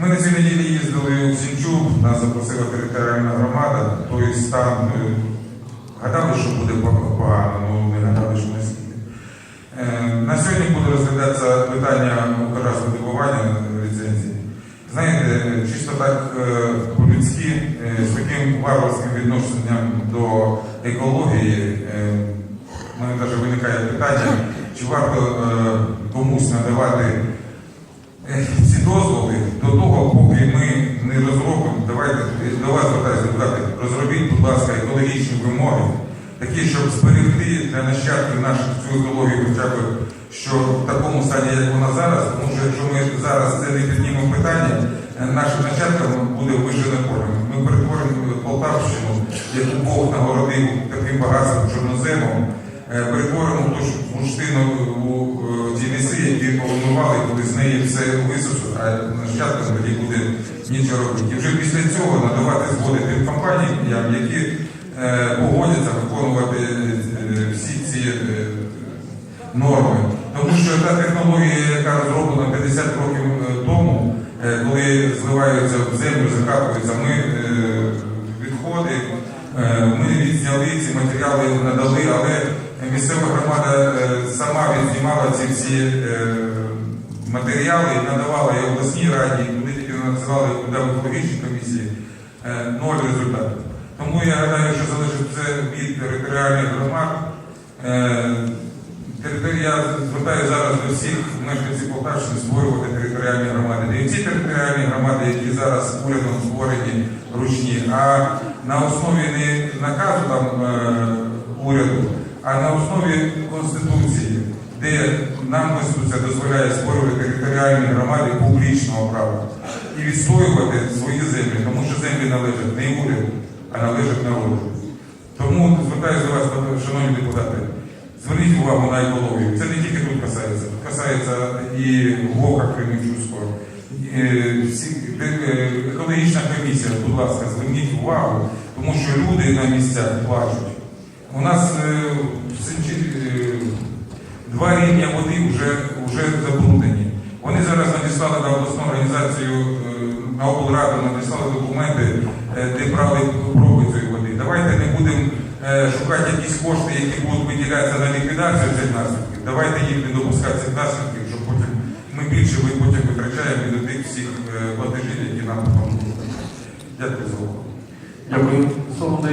Ми на цій неділі їздили у Сінчук, нас запросила територіальна громада, той стан е, гадали, що буде погано, але не гадали, що настільки. Е, На сьогодні буде розглядатися питання Укргазвидобування ліцензії. Знаєте, чисто так е, по-людськи, е, з таким варварським відношенням до екології, е, в мене навіть виникає питання, чи варто е, комусь надавати е, ці дозволи до того, поки ми не розробимо, давайте до вас звертаюся, депутати, розробіть, будь ласка, екологічні вимоги, такі, щоб зберегти для нащадків наших цю екологію, хоча б що в такому стані, як вона зараз, тому що якщо ми зараз це не піднімемо питання, е, нашим нащадкам буде вижене поле. Ми перетворимо Полтавщину, яку Бог нагородив таким багатством чорноземом, е, перетворимо в ту ж бурштину у е, ті ліси, які повинували, коли з неї все висушить, а нащадкам тоді буде нічого робити. І вже після цього надавати згоди тим компаніям, які е, погодяться виконувати е, всі ці е, норми. Тому що та технологія, яка розроблена 50 років тому, коли зливаються в землю, закапуються, ми відходи, ми відзняли ці матеріали, надали, але місцева громада сама відзнімала ці всі матеріали і надавала і обласній раді, і туди тільки надсилали куди в екологічній комісії, е, ноль результатів. Тому я гадаю, що залежить це від територіальних громад. Е, я звертаю зараз до всіх мешканців Полтавщини створювати територіальні громади. Не ці територіальні громади, які зараз урядом створені ручні, а на основі не наказу там е, уряду, а на основі конституції, де нам конституція дозволяє створювати територіальні громади публічного права і відстоювати свої землі, тому що землі належать не уряду, а належать народу. Тому звертаюся до вас, шановні депутати. Зверніть увагу на екологію. Це не тільки тут касається, тут касається і Вока Кременчуцького. І, е, е, Екологічна комісія, будь ласка, зверніть увагу, тому що люди на місцях плачуть. У нас е, два рівня води вже, вже забруднені. Вони зараз надіслали на обласну організацію, е, на облраду надіслали документи, е, де брали проби цієї води. Давайте не будемо е, шукати якісь кошти, які будуть виділятися на ліквідацію цих наслідків. Давайте їх не допускати цих наслідків, щоб потім ми більше ви потім витрачаємо від тих всіх платежів, які нам допомогли. Дякую за увагу. Дякую.